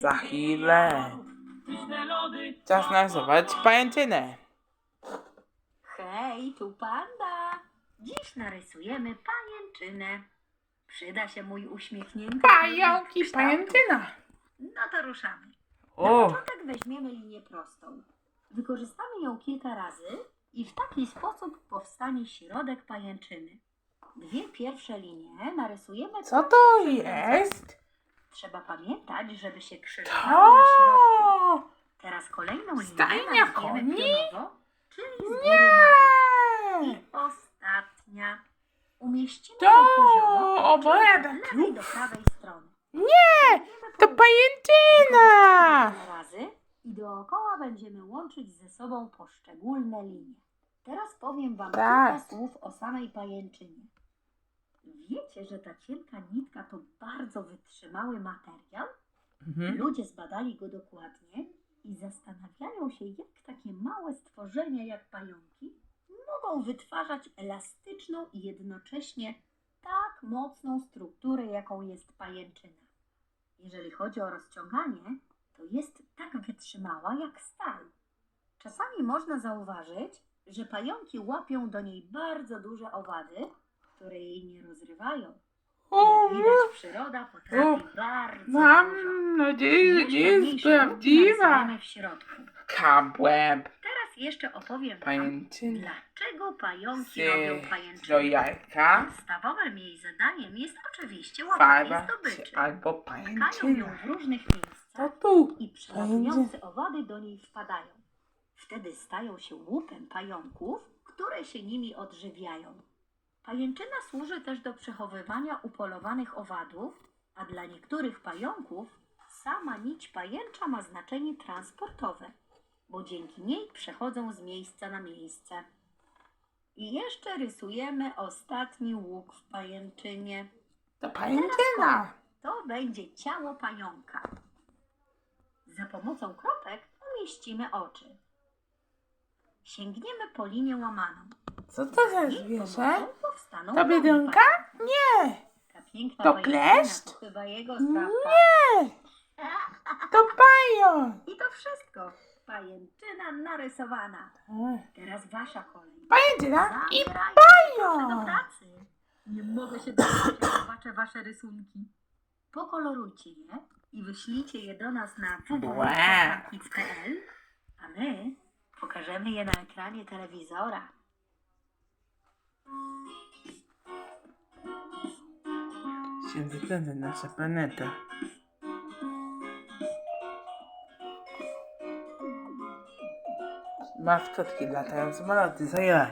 Za chwilę. Czas narysować pajęczynę. Hej, tu panda. Dziś narysujemy pajęczynę. Przyda się mój uśmiechnięty Pająki, kształt. pajęczyna. No to ruszamy. Na O, początek weźmiemy linię prostą. Wykorzystamy ją kilka razy i w taki sposób powstanie środek pajęczyny. Dwie pierwsze linie narysujemy co to jest? Trzeba pamiętać, żeby się krzyżowało na środku. To! Teraz kolejną linię Stajnia narysujemy koni? pionowo, czyli z góry na dół. Nie! I ostatnia. Umieścimy To ją poziomo, opowiada czyli od tu. lewej do prawej strony. Nie! To pajęczyna! Dwa razy i dookoła będziemy łączyć ze sobą poszczególne linie. Teraz powiem Wam Tak. kilka słów o samej pajęczynie. Wiecie, że ta cienka nitka to bardzo wytrzymały materiał? Mhm. Ludzie zbadali go dokładnie i zastanawiają się, jak takie małe stworzenia jak pająki mogą wytwarzać elastyczną i jednocześnie tak mocną strukturę, jaką jest pajęczyna. Jeżeli chodzi o rozciąganie, to jest tak wytrzymała jak stal. Czasami można zauważyć, że pająki łapią do niej bardzo duże owady, które jej nie rozrywają. O, Jak widać, przyroda potrafi bardzo mam dużo. nadzieję, że nie jest ruch prawdziwa. w środku. Cobweb. Teraz jeszcze opowiem Wam, Pajęczyna. dlaczego pająki robią pajęczynę. jajka, Podstawowym jej zadaniem jest oczywiście farba łapanie czy zdobyczy. albo Tkają ją pajęczyna. w różnych miejscach tu. i przelatujące owady do niej wpadają. Wtedy stają się łupem pająków, które się nimi odżywiają. Pajęczyna służy też do przechowywania upolowanych owadów, a dla niektórych pająków sama nić pajęcza ma znaczenie transportowe, bo dzięki niej przechodzą z miejsca na miejsce. I jeszcze rysujemy ostatni łuk w pajęczynie. To pajęczyna. To będzie ciało pająka. Za pomocą kropek umieścimy oczy. Sięgniemy po linię łamaną. Co to za zwierzę? To biedronka? Nie. To kleszcz? Nie. To pająk. I to wszystko. Pajęczyna narysowana. Teraz wasza kolej. Pajęczyna i proszę do pająk. pracy. Nie mogę się doczekać, jak zobaczę wasze rysunki. Pokolorujcie je i wyślijcie je do nas na www.kids.pl, a my pokażemy je na ekranie telewizora. Się wygląda nasza planeta. Maskotki latają samoloty, zajęła.